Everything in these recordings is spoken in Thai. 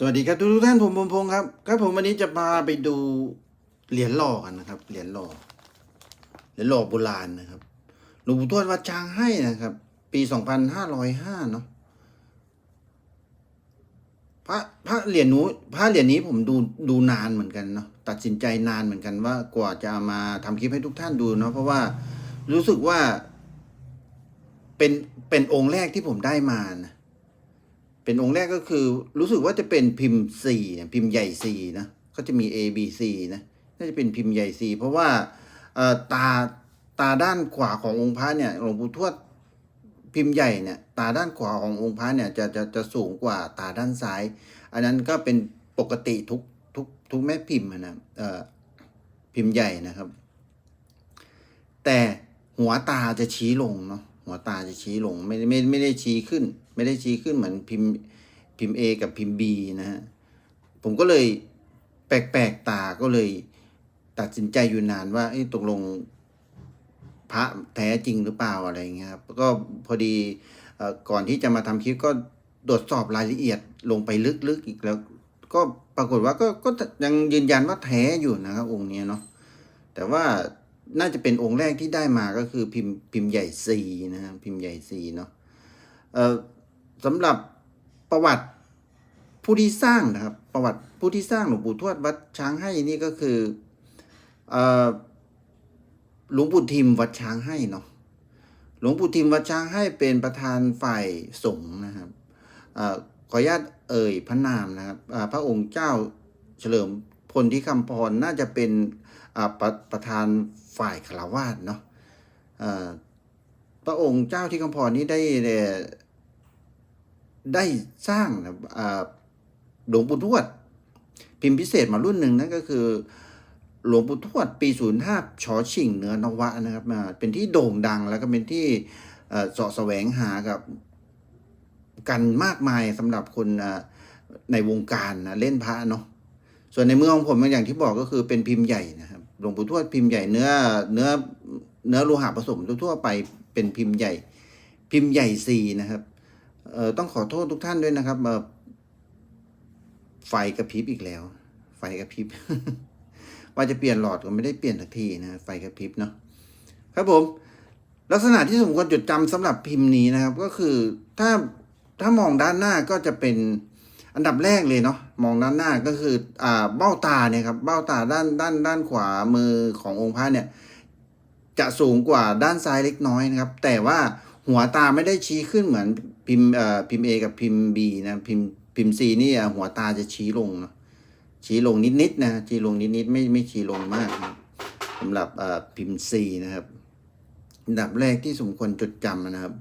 สวัสดีครับทุกท่านผมพงพงศ์ครับครับผมวันนี้จะพาไปดูเหรียญหล่อกันนะครับ เหรียญหล่อเหรียญหล่อโบราณนะครับหลวงปู่ทวดวัดช้างให้นะครับ ปีสองพันห้าร้อยห้าเนาะพระพระเหรียญนู้พระเหรียญนี้ผมดูดูนานเหมือนกันเนาะตัดสินใจนานเหมือนกันว่ากว่าจะามาทำคลิปให้ทุกท่านดูเนาะเพราะว่ารู้สึกว่าเป็นเป็นองค์แรกที่ผมได้มานะ เป็นองค์แรกก็คือรู้สึกว่าจะเป็นพิมพ์สี่พิมพ์ใหญ่สี่นะก็จะมี A B C นะน่าจะเป็นพิมพ์ใหญ่สี่เพราะว่าตาตาด้านขวาขององค์พระเนี่ยหลวงปู่ทวดพิมพ์ใหญ่เนี่ยตาด้านขวาขององค์พระเนี่ยจะจะจะสูงกว่าตาด้านซ้าย อันนั้นก็เป็นปกติทุกทุกทุกแม่พิมพ์นะพิมพ์ใหญ่นะครับ แต่หัวตาจะชี้ลงเนาะ หัวตาจะชี้ลงไม่ได้ไม่ไม่ได้ชี้ขึ้น ไม่ได้ชี้ขึ้นเหมือนพิมพ์พิมพ์ A กับพิมพ์ B นะฮะผมก็เลยแปลกๆตาก็เลยตัดสินใจอยู่นานว่าเอ้ตกลงพระแท้จริงหรือเปล่าอะไรเงี้ยครับก็พอดีอก่อนที่จะมาทำคลิปก็ตรวจสอบรายละเอียดลงไปลึกๆอีกแล้ว ก็ปรากฏว่าก็ก็ยังยืนยันว่าแท้อยู่นะครับองค์นี้เนาะแต่ว่า น่าจะเป็นองค์แรกที่ได้มาก็คือพิมพ์พิมพ์ใหญ่ซีนะฮะพิมพ์ใหญ่ซีเนาะเอ่อสำหรับประวัติผู้ที่สร้างนะครับ ประวัติผู้ที่สร้างหลวงปู่ทวดวัดช้างให้นี่ก็คือเอ่อหลวงปู่ทิมวัดช้างให้เนาะหลวงปู่ทิมวัดช้างให้เป็นประธานฝ่ายสงฆ์นะครับเอ่อขออนุญาตเอ่ยพระนามนะครับพระองค์เจ้าเฉลิมพลที่คำพรน่าจะเป็น ประประธานฝ่ายคารวาสเนาะพระองค์เจ้าที่คำพรนี้ได้ได้สร้างหลวงปู่ทวด พิมพ์พิเศษมารุ่นหนึ่งนั่นก็คือ หลวงปู่ทวดปี 05ชอชิงเนื้อนวะนะครับอ่าเป็นที่โด่งดังแล้วก็เป็นที่เสาะแสวงหากับกันมากมายสำหรับคนในวงการนะเล่นพระเนาะส่วนในเมืองของผมอย่างที่บอกก็คือเป็นพิมพ์ใหญ่นะครับ หลวงปู่ทวดพิมพ์ใหญ่เนื้อเนื้อเนื้อโลหะผสมทั่วไปเป็นพิมพ์ใหญ่ พิมพ์ใหญ่สีนะครับเอ่อต้องขอโทษทุกท่านด้วยนะครับเอ่อไฟกระพริบอีกแล้ว ไฟกระพริบว่าจะเปลี่ยนหลอดก็ไม่ได้เปลี่ยนสักทีนะไฟกระพริบเนาะครับผม ลักษณะที่สมควรจดจำสำหรับพิมพ์นี้นะครับ ก็คือถ้าถ้ามองด้านหน้าก็จะเป็น อันดับแรกเลยเนาะมองด้านหน้าก็คืออ่าเบ้าตาเนี่ยครับเบ้าตาด้านด้านด้านขวามือขององค์พระเนี่ยจะสูงกว่าด้านซ้ายเล็กน้อยนะครับ แต่ว่าหัวตาไม่ได้ชี้ขึ้นเหมือนพิมพ์เอ่อพิมพ์ A กับพิมพ์ B นะพิมพ์พิมพ์ C นี่หัวตาจะชี้ลงเนาะชี้ลงนิดๆนะชี้ลงนิดๆไม่ไม่ชี้ลงมากนะสำหรับเอ่อพิมพ์ C นะครับอันดับแรกที่สมควรจดจำนะครับ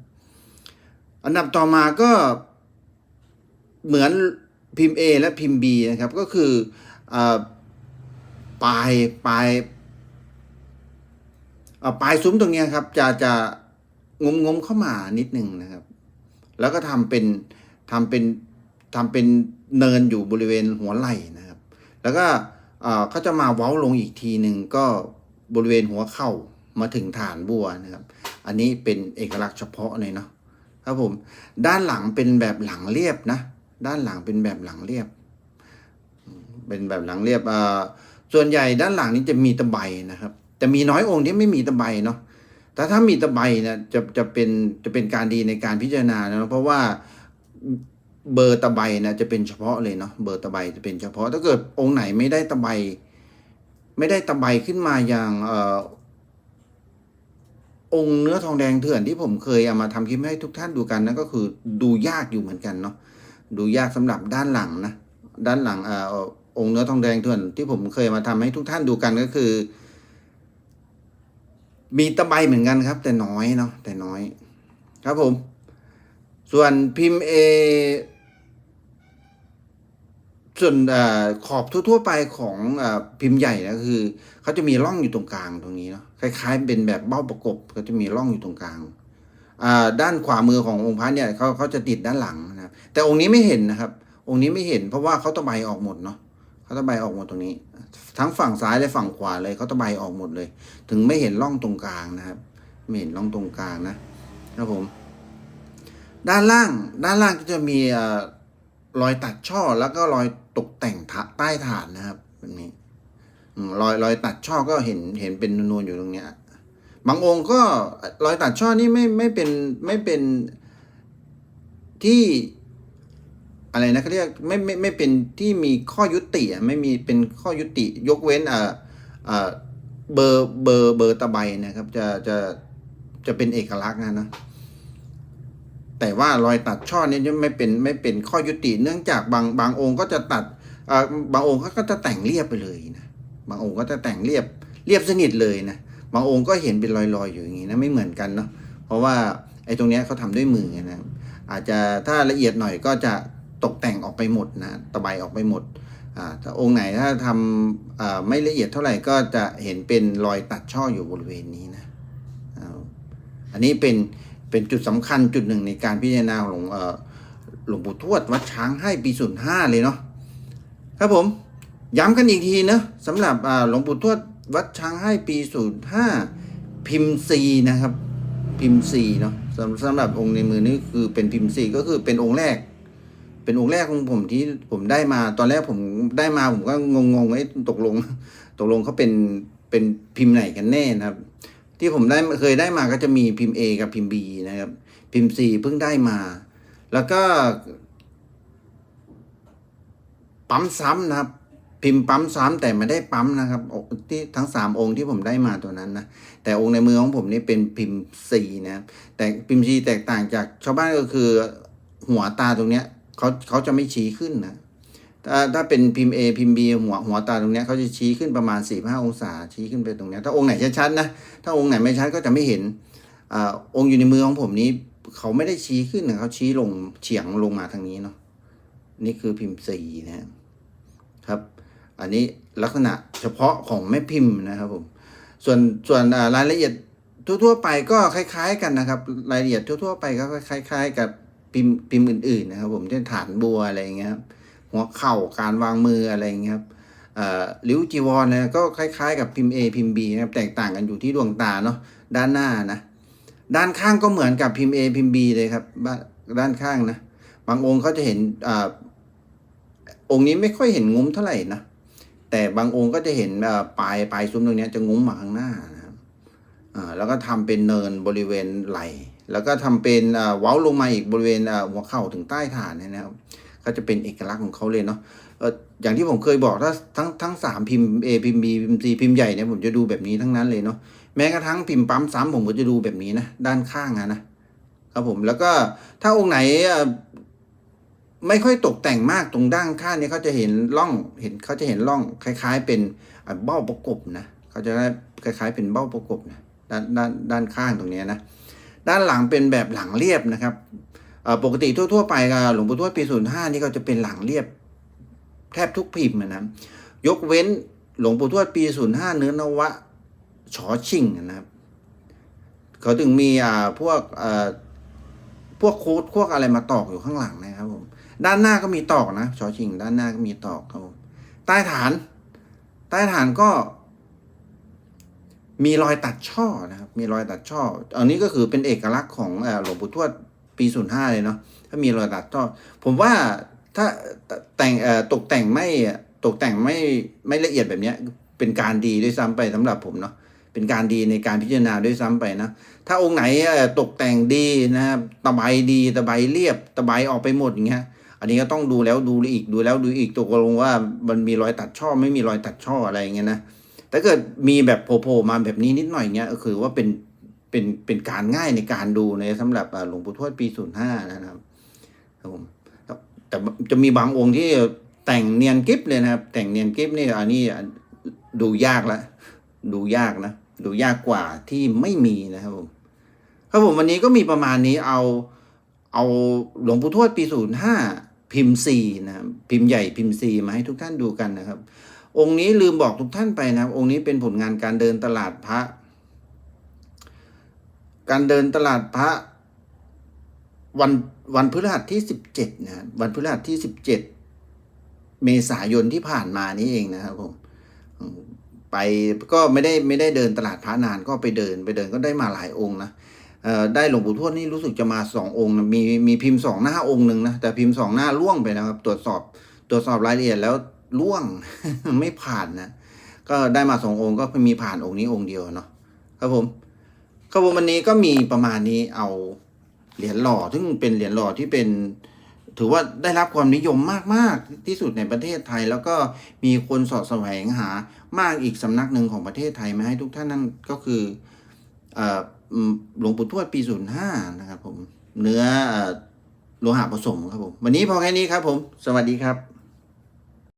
อันดับต่อมาก็เหมือน พิมพ์ A และพิมพ์ B นะครับ ก็คือปลายปลายปลายซุ้มตรงนี้ครับ จะจะงมงมเข้ามานิดหนึ่งนะครับ แล้วก็ทำเป็นทำเป็นทำเป็นเนินอยู่บริเวณหัวไหล่นะครับ แล้วก็เขาจะมาเว้าลงอีกทีหนึ่งก็บริเวณหัวเข่ามาถึงฐานบัวนะครับ อันนี้เป็นเอกลักษณ์เฉพาะเลยเนาะครับผม ด้านหลังเป็นแบบหลังเรียบนะ ด้านหลังเป็นแบบหลังเรียบ เป็นแบบหลังเรียบอ่าส่วนใหญ่ด้านหลังนี้จะมีตะไบนะครับ แต่มีน้อยองค์ที่ไม่มีตะไบเนาะแต่ถ้ามีตะไบนี่ยจะจะเป็นจะเป็นการดีในการพิจารณานะเพราะว่าเบอร์ตะไบนะจะเป็นเฉพาะเลยเนาะเบอร์ตะไบจะเป็นเฉพาะ ถ้าเกิดองค์ไหนไม่ได้ตะไบไม่ได้ตะไบขึ้นมาอย่างเอ่อองค์เนื้อทองแดงเถื่อนที่ผมเคยเอามาทำคลิปให้ทุกท่านดูกันนั่นก็คือดูยากอยู่เหมือนกันเนาะ ดูยากสำหรับด้านหลังนะ ด้านหลังออองค์เนื้อทองแดงเถื่อนที่ผมเคยมาทำให้ทุกท่านดูกันก็คือ มีตะไบเหมือนกันครับ แต่น้อยเนาะแต่น้อย ครับผม ส่วนพิมพ์เอส่วนอขอบทั่ว ๆ ไปของอพิมพ์ใหญ่นะคือเขาจะมีร่องอยู่ตรงกลางตรงนี้เนาะคล้าย ๆ เป็นแบบเบ้าประกบเขาจะมีร่องอยู่ตรงกลาง ด้านขวามือขององค์พระเนี่ยเขาเขาจะติดด้านหลังนะครับแต่องค์นี้ไม่เห็นนะครับ องค์นี้ไม่เห็นเพราะว่าเขาตะไบออกหมดเนาะเขาตะไบออกหมดตรงนี้ ทั้งฝั่งซ้ายและฝั่งขวาเลยเขาตะไบออกหมดเลย ถึงไม่เห็นร่องตรงกลางนะครับไม่เห็นร่องตรงกลางนะครับผม ด้านล่างด้านล่างก็จะมีรอยตัดช่อแล้วก็รอยตกแต่งใต้ฐานนะครับแบบนี้รอยรอยตัดช่อก็เห็นเห็นเป็นนูนๆอยู่ตรงเนี้ย บางองค์ก็รอยตัดช่อนี่ไม่ไม่เป็นไม่เป็นที่อะไรนะเขาเรียกไม่ไม่ไม่เป็นที่มีข้อยุติอะไม่มีเป็นข้อยุติยกเว้นอ่าอ่าเบอร์เบอร์เบอร์ตะไบนะครับ จะจะจะเป็นเอกลักษณ์นะนะแต่ว่ารอยตัดช่อนี้ไม่เป็นไม่เป็นข้อยุติ เนื่องจากบางบางองค์ก็จะตัดอ่าบางองค์เขาก็จะแต่งเรียบไปเลยนะบางองค์ก็จะแต่งเรียบเรียบสนิทเลยนะ บางองค์ก็เห็นเป็นรอยๆ อยู่อย่างนี้นะไม่เหมือนกันเนาะเพราะว่าไอ้ตรงเนี้ยเขาทำด้วยมือนะอาจจะถ้าละเอียดหน่อยก็จะตกแต่งออกไปหมดนะตะไบออกไปหมดอ่าถ้าองค์ไหนถ้าทำไม่ละเอียดเท่าไหร่ก็จะเห็นเป็นรอยตัดช่ออยู่บริเวณนี้นะอันนี้เป็นเป็นจุดสำคัญจุดหนึ่งในการพิจารณาของหลวงเออหลวงปู่ทวดวัดช้างให้ปีศูนย์ห้าเลยเนาะครับผม ย้ำกันอีกทีนะสำหรับหลวงปู่ทวด วัดช้างให้ปีศูนย์ห้าพิมพ์ซีนะครับ พิมพ์ซีเนาะสำสำหรับองค์ในมือนี่คือเป็นพิมพ์ซีก็คือเป็นองค์แรก เป็นองค์แรกของผมที่ผมได้มาตอนแรกผมได้มาผมก็งงๆไอ้ตกลง ตกลงเขาเป็นเป็นพิมพ์ไหนกันแน่นะครับ ที่ผมได้เคยได้มาก็จะมีพิมพ์ A กับพิมพ์ B นะครับ พิมพ์ C เพิ่งได้มา แล้วก็ปั๊มซ้ำนะครับ พิมพ์ปั๊มซ้ำแต่ไม่ได้ปั๊มนะครับที่ทั้งสามองค์ที่ผมได้มาตัวนั้นนะแต่องค์ในมือของผมนี่เป็นพิมพ์สีนะแต่พิมพ์สีแตกต่างจากชาวบ้านก็คือหัวตาตรงเนี้ยเขาเขาจะไม่ชี้ขึ้นนะถ้าถ้าเป็นพิมพ์ A พิมพ์ B หัวหัวตาตรงเนี้ยเขาจะชี้ขึ้นประมาณ4 5องศาชี้ขึ้นไปตรงเนี้ยถ้าองค์ไหนชัดๆนะถ้าองค์ไหนไม่ชัดก็จะไม่เห็นอ่าองค์อยู่ในมือของผมนี้เขาไม่ได้ชี้ขึ้นนะเขาชี้ลงเฉียงลงมาทางนี้เนาะนี่คือพิมพ์สีนะครับ อันนี้ลักษณะเฉพาะของแม่พิมพ์นะครับผมส่วนส่วนรายละเอียดทั่วๆไปก็คล้ายๆ กันนะครับ รายละเอียดทั่วๆไปก็คล้าย ๆ กับพิมพ์พิมพ์อื่นๆนะครับ ผมเช่นฐานบัวอะไรอย่างเงี้ยครับหัวเข่าการวางมืออะไรอย่างเงี้ยครับริ้วจีวรนะก็คล้ายๆ กับพิมพ์ A พิมพ์ B นะครับแตกต่างกันอยู่ที่ดวงตาเนาะด้านหน้านะด้านข้างก็เหมือนกับพิมพ์ A พิมพ์ B เลยครับด้านข้างนะบางองค์เขาจะเห็นอองค์นี้ไม่ค่อยเห็นงุ้มเท่าไหร่นะ แต่บางองค์ก็จะเห็นปลายปลายซุ้มตรงนี้จะงุ้มมาข้างหน้านะครับแล้วก็ทำเป็นเนินบริเวณไหล่แล้วก็ทำเป็นเอ่อเว้าลงมาอีกบริเวณหัวเข่าถึงใต้ฐานนะครับ ก็จะเป็นเอกลักษณ์ของเขาเลยเนาะอย่างที่ผมเคยบอกถ้าทั้งทั้งสามพิมพ์ A พิมพ์ B พิมพ์ C พิมพ์ใหญ่เนี่ยผมจะดูแบบนี้ทั้งนั้นเลยเนาะแม้กระทั่งพิมพ์ปั๊มซ้ำผมก็จะดูแบบนี้นะด้านข้างอะนะครับผมแล้วก็ถ้าองค์ไหน ไม่ค่อยตกแต่งมากตรงด้านข้างนี่ยเขาจะเห็นร่องเห็นเขาจะเห็นร่องคล้าย ๆ เป็นเบ้าประกบนะเขาจะได้คล้าย ๆ เป็นเบ้าประกบนะด้านด้านด้านข้างตรงนี้นะด้านหลังเป็นแบบหลังเรียบนะครับปกติทั่ว ๆ ไปก็หลวงปู่ทวดปีศูนย์ห้านี่ก็จะเป็นหลังเรียบ แทบทุกพิมพ์นะยกเว้นหลวงปู่ทวดปีศูนย์ห้าเนื้อนวะฉอชิงนะครับเขาถึงมีอ่าพวกอ่าพวกโค้ดพวกอะไรมาตอกอยู่ข้างหลังนะครับผม ด้านหน้าก็มีตอกนะชอชิง ด้านหน้าก็มีตอกครับผมใต้ฐาน ใต้ฐานก็ มีรอยตัดช่อนะครับ มีรอยตัดช่อ อันนี้ก็คือเป็นเอกลักษณ์ของหลวงปู่ทวดปีศูนย์ห้าเลยเนาะถ้ามีรอยตัดช่อ ผมว่าถ้าแต่งตกแต่งไม่ตกแต่งไม่ไม่ละเอียดแบบเนี้ย เป็นการดีด้วยซ้ำไปสำหรับผมเนาะเป็นการดีในการพิจารณาด้วยซ้ำไปนะถ้าองค์ไหนตกแต่งดีนะครับตะไบดีตะไบเรียบตะไบออกไปหมดอย่างเงี้ย อันนี้ก็ต้องดูแล้วดูอีกดูแล้วดูอีกตกลงว่ามันมีรอยตัดช่อไม่มีรอยตัดช่ออะไรอย่างเงี้ยนะแต่เกิดมีแบบโผล่มาแบบนี้นิดหน่อยเงี้ยก็คือว่าเป็นเป็นเป็นการง่ายในการดูในสำหรับหลวงปู่ทวดปีศูนย์ห้านะครับครับผมแต่จะมีบางองค์ที่แต่งเนียนกิฟเลยนะครับ แต่งเนียนกิฟนี่อันนี้ดูยากละดูยากนะดูยากกว่าที่ไม่มีนะครับผมครับผมวันนี้ก็มีประมาณนี้เอาเอาหลวงปู่ทวดปีศูนย์ห้า พิมพ์สี่นะครับพิมพ์ใหญ่พิมพ์สี่มาให้ทุกท่านดูกันนะครับ องค์นี้ลืมบอกทุกท่านไปนะครับ องค์นี้เป็นผลงานการเดินตลาดพระ การเดินตลาดพระวันวันพฤหัสที่สิบเจ็ดนะวันพฤหัสที่สิบเจ็ดเมษายนที่ผ่านมานี้เองนะครับผมไปก็ไม่ได้ไม่ได้เดินตลาดพระนานก็ไปเดินไปเดินก็ได้มาหลายองค์นะ ได้หลวงปู่ทวดนี่รู้สึกจะมาสององค์มีมีพิมพ์สองหน้าองค์หนึ่งนะแต่พิมพ์สองหน้าล่วงไปนะครับ ตรวจสอบตรวจสอบรายละเอียดแล้วล่วงไม่ผ่านนะก็ได้มาสององค์ก็มีผ่านองค์นี้องค์เดียวเนาะครับผมครับผมวันนี้ก็มีประมาณนี้เอาเหรียญหล่อซึ่งเป็นเหรียญหล่อที่เป็น ถือว่าได้รับความนิยมมาก ๆ ที่สุดในประเทศไทย แล้วก็มีคนสอดแสวงหามากอีกสำนักหนึ่งของประเทศไทยมาให้ทุกท่านนั่นก็คืออ หลวงปู่ทวดปี 05 นะครับผม เนื้อเอ่อโลหะผสมครับผม วันนี้พอแค่นี้ครับผม สวัสดีครับ